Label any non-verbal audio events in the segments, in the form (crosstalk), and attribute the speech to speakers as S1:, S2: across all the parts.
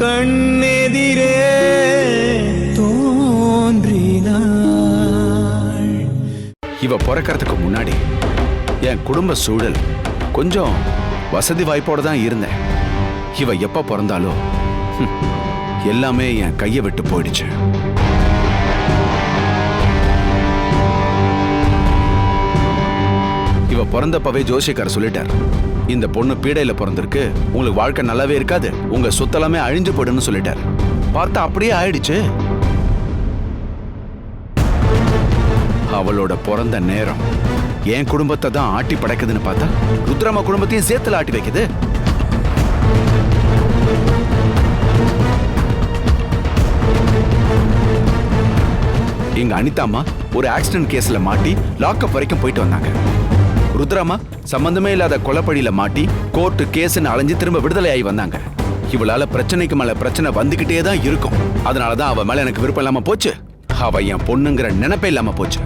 S1: கண்ணெதிரே தோன்றினாள்.
S2: இவ பிறக்கறதுக்கு முன்னாடி என் குடும்ப சூழல் கொஞ்சம் வசதி வாய்ப்போட தான் இருந்தேன். இவ எப்ப பிறந்தாலோ ஹம், எல்லாமே என் கையை விட்டு போயிடுச்சு. இவ பிறந்தப்பவே ஜோசியக்கார சொல்லிட்டார். இந்த பொண்ணு பீடையில பிறந்திருக்கு. உங்களுக்கு வாழ்க்கை நல்லாவே இருக்காது. உங்க சொத்தெல்லாமே அழிஞ்சு போயிடும்னு சொல்லிட்டார். பார்த்தா அப்படியே ஆயிடுச்சு. அவளோட பிறந்த நேரம். என் குடும்பத்தை தான் ஆட்டி படைக்குதுன்னு பார்த்தா ருத்ரம்மா குடும்பத்தையும் சேர்த்துல ஆட்டி வைக்குது. எங்க அனிதாமா ஒரு ஆக்சிடென்ட் கேஸ்ல மாட்டி லாக்அப் வரைக்கும் போயிட்டு வந்தாங்க. ருத்ராமா சம்பந்தமே இல்லாத கொலப்படியில மாட்டி கோர்ட்டு கேஸ்னு அலைஞ்சு திரும்ப விடுதலை ஆகி வந்தாங்க. இவளால பிரச்சனைக்கு மேல பிரச்சனை வந்துகிட்டே தான் இருக்கும். அதனாலதான் அவ மேல எனக்கு விருப்பம் இல்லாம போச்சு. அவ என் பொண்ணுங்கிற நினைப்பே இல்லாம போச்சு.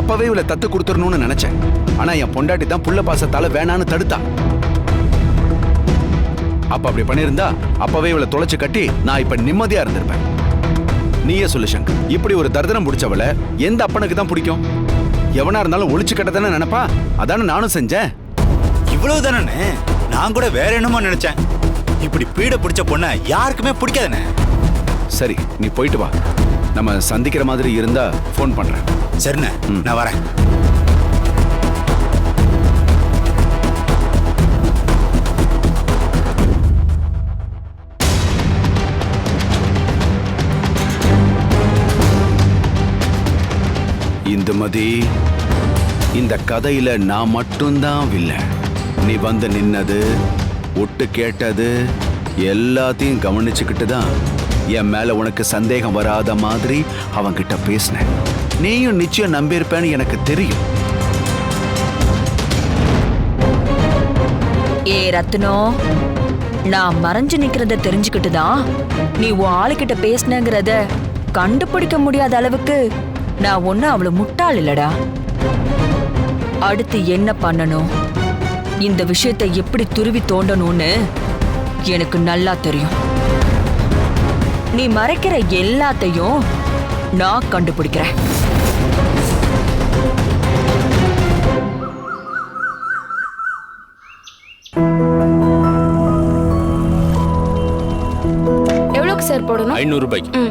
S2: அப்பவே இவளை தத்து கொடுத்துடணும்னு நினைச்சேன். ஆனா என் பொண்டாட்டி தான் புள்ள பாசத்தால வேணான்னு தடுத்தா. அப்ப அப்படி பண்ணிருந்தா அப்பவே இவளை தொலைச்சு கட்டி நான் இப்ப நிம்மதியா இருந்திருப்பேன். நீயே சொல்லு சங்கர். இப்படி ஒரு தரிதனம் பிடிச்சவள எந்த அப்பனுக்கு தான் பிடிக்கும்? எவனா இருந்தாலும் ஒளிச்சு கட்ட தானே நினைப்பா? அதானே நானும் செஞ்சேன்.
S3: இவ்வளவு தானே நான் கூட வேற என்னமோ நினைச்சேன். இப்படி பீட பிடிச்ச பொண்ண யாருக்குமே பிடிக்காதுண்ணே.
S2: சரி நீ போயிட்டு வா. நம்ம சந்திக்கிற மாதிரி இருந்தா ஃபோன் பண்றேன்.
S3: சரிண்ணே. நான் வரேன்.
S2: இந்துமதி இந்த கதையில நான் மட்டும்தான் வில்ல நீ வந்து நின்னது ஒட்டு கேட்டது எல்லாத்தையும் கவனிச்சுக்கிட்டு தான் என் மேல உனக்கு சந்தேகம் வராத மாதிரி அவங்கிட்ட பேசினேன். நீயும் நிச்சயம் நம்பியிருப்பேன்னு எனக்கு தெரியும்.
S4: ஏ ரத்னோ நான் மறைஞ்சு நிக்கிறத தெரிஞ்சுக்கிட்டு தான் நீ உன் ஆளுகிட்ட பேசினங்கிறத கண்டுபிடிக்க முடியாத அளவுக்கு நான் ஒண்ணு அவள முட்டாள் இல்லடா. அடுத்து என்ன பண்ணணும்? இந்த விஷயத்தை எப்படி துருவி தோண்டணும்னு எனக்கு நல்லா தெரியும். நீ மறைக்கிற எல்லாத்தையும் நான் கண்டுபிடிக்கிறேன்.
S5: எவ்வளோக்கு சார் போடணும்?
S6: ஐநூறு ரூபாய்க்கு.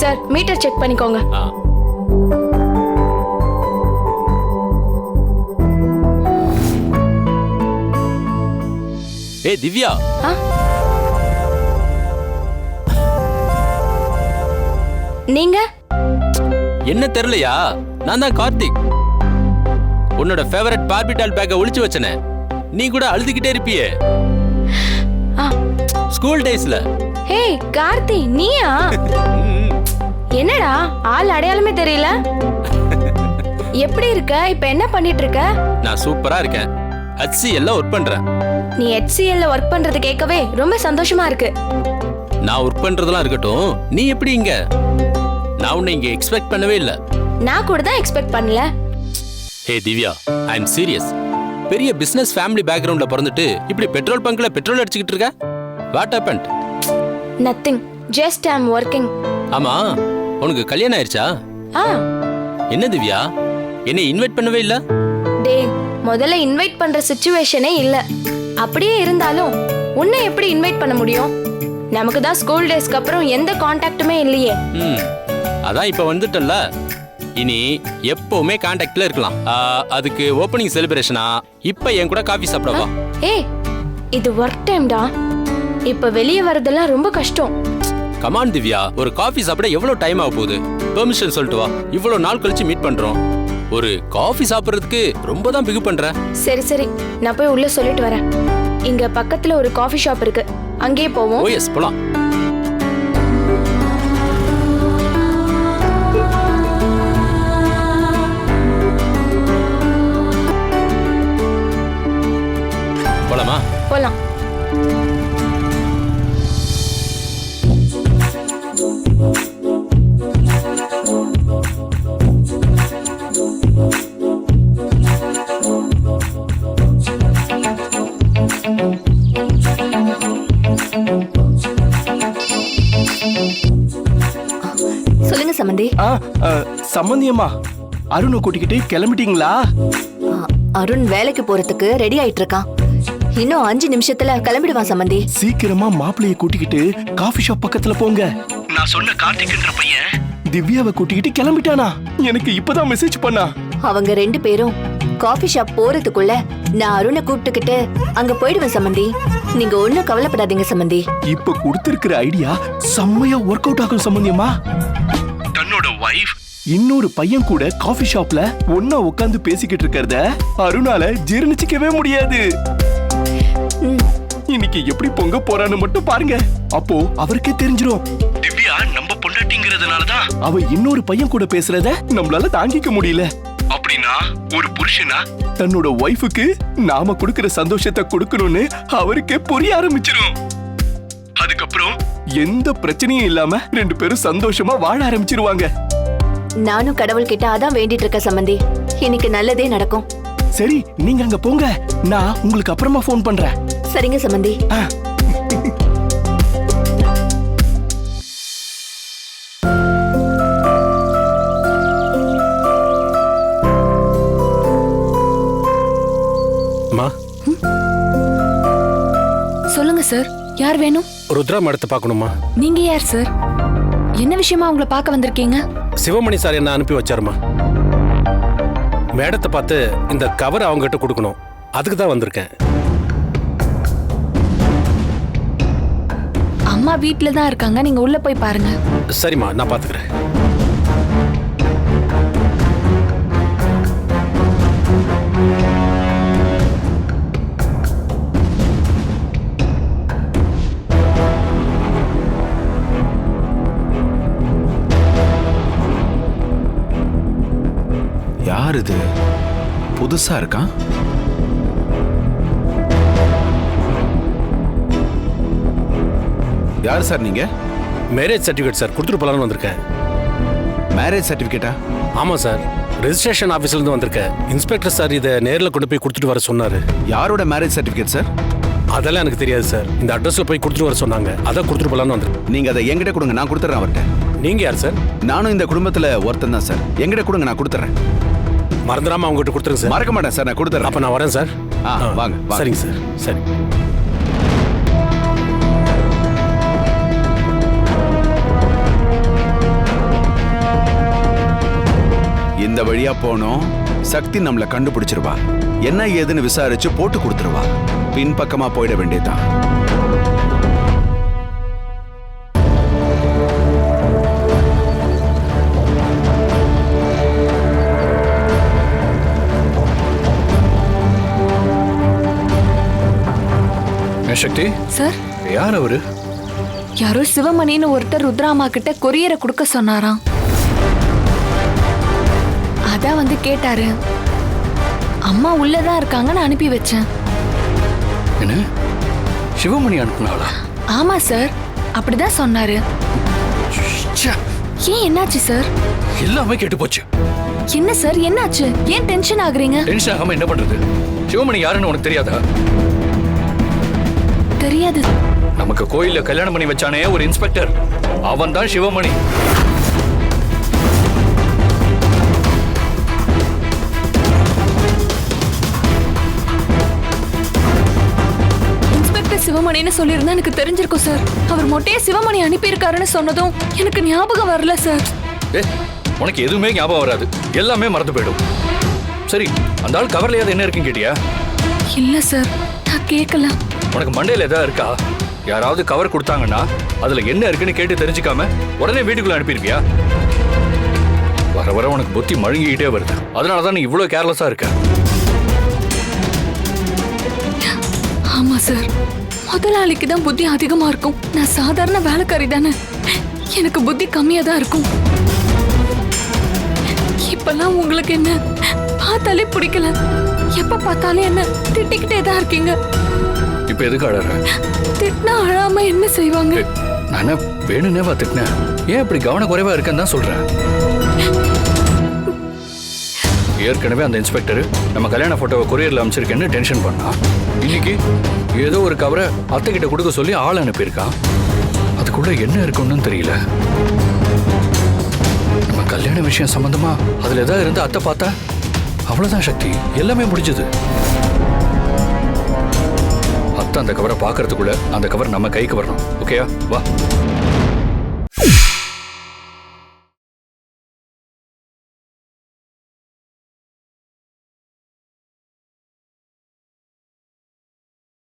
S5: சார் மீட்டர் செக் பண்ணிக்கோங்க.
S6: ஏய் திவ்யா.
S5: நீங்க?
S6: என்ன தெரியலையா? நான் தான் கார்த்திக். உன்னோட ஃபேவரட் பார்பிட்டால் பேக்கை ஒளிச்சு வச்சனே. நீ கூட அழுதுகிட்டே இருப்பியே. ஸ்கூல் டேஸ்ல
S5: ஹே கார்த்தி நீயா? (laughs) என்னடா ஆள் அடையாளமே தெரியல? (laughs) எப்படி இருக்க? இப்ப என்ன பண்ணிட்டு இருக்க
S6: நான் சூப்பரா இருக்கேன். HCL ல ஒர்க் பண்றேன்.
S5: நீ HCL ல ஒர்க் பண்றது கேட்கவே ரொம்ப சந்தோஷமா இருக்கு.
S6: நான் ஒர்க் பண்றதெல்லாம் இருக்கட்டும். நீ எப்படி இங்க? நான் உன்னை இங்க எக்ஸ்பெக்ட் பண்ணவே இல்ல.
S5: நான் கூட தான் எக்ஸ்பெக்ட் பண்ணல.
S6: Hey Divya I am serious பெரிய பிசினஸ் ஃபேமிலி பேக்ரவுண்ட்ல பிறந்துட்டு இப்படி பெட்ரோல் பங்க்ல பெட்ரோல் அடிச்சுக்கிட்டு இருக்க? What happened
S5: nothing just I'm working
S6: ஆமா. உனக்கு கல்யாணம் ஆயிருச்சா?
S5: ஆ.
S6: என்ன திவ்யா? என்னை இன்வைட் பண்ணவே இல்ல?
S5: டேய் முதல்ல இன்வைட் பண்ற சுச்சுவேஷனே இல்ல. அப்படியே இருந்தாலும் உன்னை எப்படி இன்வைட் பண்ண முடியும்? நமக்கு தான் ஸ்கூல் டேஸ்க்கு அப்புறம் எந்த காண்டாக்டுமே இல்லையே.
S6: ம். அதான் இப்ப வந்துட்டல்ல இனி எப்பவுமே கான்டாக்ட்ல இருக்கலாம். ஆ, அதுக்கு ஓப்பனிங் செலிப்ரேஷனா இப்ப என் கூட காஃபி சாப்பிடவா?
S5: ஏய் இது ஒர்க் டைம்டா இப்ப வெளியே வரதெல்லாம் ரொம்ப கஷ்டம்.
S6: கமான் திவ்யா ஒரு காஃபி சாப்பிட எவ்வளவு டைம் ஆக போகுது? பெர்மிஷன் சொல்லிட்டு வா. இவ்வளவு நாள் கழிச்சு மீட் பண்றோம். ஒரு காஃபி சாப்பிடுறதுக்கு ரொம்ப தான் பிகு பண்ற.
S5: சரி சரி. நான் போய் உள்ள சொல்லிட்டு வரேன். இங்க பக்கத்துல ஒரு காஃபி ஷாப் இருக்கு. அங்கேயே போவோம்.
S6: ஓ எஸ் போலாம். போலாமா?
S5: போலாம்.
S7: சம்மந்தியம்மா அருணை கூட்டிக்கிட்டு கிளம்பிட்டீங்களா?
S8: அருண் வேலைக்கு போறதுக்கு ரெடி ஆயிட்டு இருக்கான் இன்னும் அஞ்சு நிமிஷத்துல கிளம்பிடுவான் சம்மந்தி
S7: சீக்கிரமா மாப்பிளைய கூட்டிக்கிட்டு காஃபி ஷாப் பக்கத்துல போங்க. நான் சொன்ன கார்த்திக்ன்ற பையன்? திவ்யாவை கூட்டிக்கிட்டு கிளம்பிட்டானா? எனக்கு இப்பதான் மெசேஜ் பண்ணா.
S8: அவங்க ரெண்டு பேரும் காஃபி ஷாப் போறதுக்குள்ள நான் அருணை கூப்பிட்டுக்கிட்டு அங்க போயிடுவேன் சம்மந்தி நீங்க ஒண்ணும் கவலைப்படாதீங்க சம்மந்தி
S7: இப்ப கொடுத்திருக்கிற ஐடியா செம்மையா ஒர்க் அவுட் ஆகும் சம்பந்தியமா இன்னொரு பையன் கூட காஃபி ஷாப்ல ஒன்னா உட்கார்ந்து பேசிக்கிட்டு இருக்கறத அருணால ஜீரணிச்சிக்கவே முடியாது.
S8: ம்,
S7: இன்னைக்கு எப்படி பொங்க போறான்னு மட்டும் பாருங்க. அப்போ அவருக்கே தெரிஞ்சிரும். திவ்யா நம்ம பொண்டாட்டிங்கிறதுனாலதான். அவ இன்னொரு பையன் கூட பேசுறத நம்மளால தாங்கிக்க முடியல. அப்படின்னா ஒரு புருஷனா? தன்னோட ஒய்ஃபுக்கு நாம கொடுக்கிற சந்தோஷத்தை கொடுக்கணும்னு அவருக்கே புரிய ஆரம்பிச்சிரும். அதுக்கப்புறம்? எந்த பிரச்சனையும் இல்லாம ரெண்டு பேரும் சந்தோஷமா வாழ ஆரம்பிச்சிருவாங்க.
S8: நானும் கடவுள் கிட்ட அதான் வேண்டிட்டு இருக்கேன் சம்மந்தி இன்னைக்கு நல்லதே நடக்கும்.
S7: சரி நீங்க அங்க போங்க. நான் உங்களுக்கு அப்புறமா ஃபோன் பண்றேன்.
S8: சரிங்க சம்மந்தி
S7: ஆ.
S9: சொல்லுங்க சார். யார் வேணும்?
S6: ருத்ரா மேடத்தை பார்க்கணுமா?
S9: நீங்க யார் சார்? என்ன விஷயமா உங்களை பார்க்க வந்திருக்கீங்க?
S6: சிவமணி சார் என்ன அனுப்பி வச்சாருமா? மேடத்தை பார்த்து இந்த கவர் அவங்ககிட்ட கொடுக்கணும். அதுக்கு தான் வந்திருக்கேன்.
S9: அம்மா வீட்ல தான் இருக்காங்க. நீங்க உள்ள போய் பாருங்க.
S6: சரிம்மா நான் பார்த்துக்கிறேன்.
S2: யார் இது புதுசா இருக்கான் யார் சார் நீங்க?
S6: மேரேஜ் சர்டிஃபிகேட் சார் கொடுத்துட்டு போலான்னு வந்திருக்கேன்.
S2: மேரேஜ் சர்டிபிகேட்டா
S6: ஆமாம் சார் ரெஜிஸ்ட்ரேஷன் ஆஃபீஸ்லேருந்து வந்திருக்கேன். இன்ஸ்பெக்டர் சார் இதை நேரில் கொண்டு போய் கொடுத்துட்டு வர சொன்னார்.
S2: யாரோட மேரேஜ் சர்டிபிகேட் சார்?
S6: அதெல்லாம் எனக்கு தெரியாது சார். இந்த அட்ரஸில் போய் கொடுத்துட்டு வர சொன்னாங்க. அதான் கொடுத்துட்டு போலான்னு வந்திருக்கேன்.
S2: நீங்க அதை என்கிட்ட கொடுங்க நான் கொடுத்துறேன் அவர்கிட்ட.
S6: நீங்கள் யார் சார்?
S2: நானும் இந்த குடும்பத்துல ஒருத்தன் தான் சார். என்கிட்ட கொடுங்க நான் கொடுத்துறேன்.
S6: மறந்துடாம அவங்ககிட்ட கொடுத்துருங்க சார்.
S2: மறக்க மாட்டேன் சார் நான் கொடுத்துறேன்.
S6: அப்போ நான் வரேன் சார்.
S2: ஆ, வாங்க, வாங்க.
S6: சரிங்க சார் சரி.
S2: இந்த வழியா போனோம் சக்தி நம்மள கண்டுபிடிச்சிருவா. என்ன ஏதுன்னு விசாரிச்சு போட்டு கொடுத்துருவா. பின்பக்கமா போயிட வேண்டியதுதான்.
S10: சக்தி
S9: சார்?
S10: யார் அவரு?
S9: யாரோ சிவமணின்னு ஒருத்தர் ருத்ராமா கிட்ட கொரியரை கொடுக்க சொன்னாராம். அதான் வந்து கேட்டாரு. அம்மா உள்ளதான் இருக்காங்கன்னு அனுப்பி வச்சேன்.
S10: என்ன? சிவமணி அனுப்புனாளா?
S9: ஆமா சார். அப்படிதான் சொன்னாரு. ஏன் என்னாச்சு சார்?
S10: எல்லாமே கெட்டு போச்சு
S9: என்ன சார்? என்னாச்சு? ஏன் டென்ஷன் ஆகுறீங்க?
S10: டென்ஷன் ஆகாம என்ன பண்றது? சிவமணி யாருன்னு உனக்கு தெரியாதா?
S9: தெரியாது.
S10: நமக்கு கோயில்ல கல்யாணம் பண்ணி வச்சானே ஒரு இன்ஸ்பெக்டர். அவன் தான் சிவமணி.
S9: இன்ஸ்பெக்டர் சிவமணின்னு சொல்லியிருந்தா எனக்கு தெரிஞ்சிருக்கும் சார். அவர் மொட்டையே சிவமணி அனுப்பியிருக்காருன்னு சொன்னதும் எனக்கு ஞாபகம் வரல சார்.
S10: ஏ உனக்கு எதுவுமே ஞாபகம் வராது. எல்லாமே மறந்து போயிடும். சரி அந்த ஆள் கவர்லையாவது என்ன இருக்குன்னு கேட்டியா?
S9: இல்ல சார். நான் கேட்கல.
S10: உனக்கு மண்டையில் ஏதாவது இருக்கா? யாராவது கவர் கொடுத்தாங்கன்னா அதுல என்ன இருக்குன்னு கேட்டு தெரிஞ்சுக்காம உடனே வீட்டுக்குள்ள அனுப்பியிருப்பியா வர வர உனக்கு புத்தி மழுங்கிக்கிட்டே வருது. அதனால தான் நீ இவ்வளோ கேர்லெஸ்ஸாக இருக்க.
S9: ஆமாம் சார் முதலாளிக்கு தான் புத்தி அதிகமாக இருக்கும். நான் சாதாரண வேலைக்காரி தானே. எனக்கு புத்தி கம்மியாக தான் இருக்கும். இப்பெல்லாம் உங்களுக்கு என்ன? பார்த்தாலே பிடிக்கல. எப்போ பார்த்தாலும் என்ன? திட்டிக்கிட்டே தான் இருக்கீங்க.
S10: இப்ப எதுக்கு அழற?
S9: திட்டினா அழாம என்ன செய்வாங்க?
S10: நான் என்ன வேணும்னே பார்த்துக்கினேன் ஏன் இப்படி கவனக்குறைவா இருக்கேன்னு தான் சொல்றேன் ஏற்கனவே அந்த இன்ஸ்பெக்டர் நம்ம கல்யாண போட்டோவை கொரியர்ல அமைச்சிருக்கேன்னு டென்ஷன் பண்ணா. இன்னைக்கு ஏதோ ஒரு கவரை அத்தை கிட்ட கொடுக்க சொல்லி ஆள் அனுப்பியிருக்கான் அதுக்குள்ள என்ன இருக்குன்னு தெரியல. நம்ம கல்யாண விஷயம் சம்பந்தமா அதுல ஏதாவது இருந்தா அத்தை பார்த்தா? அவ்வளவுதான் சக்தி. எல்லாமே முடிஞ்சது. அந்த கவரை பார்க்கறதுக்குள்ள அந்த கவர் நம்ம கைக்கு வரணும். ஓகேயா வா.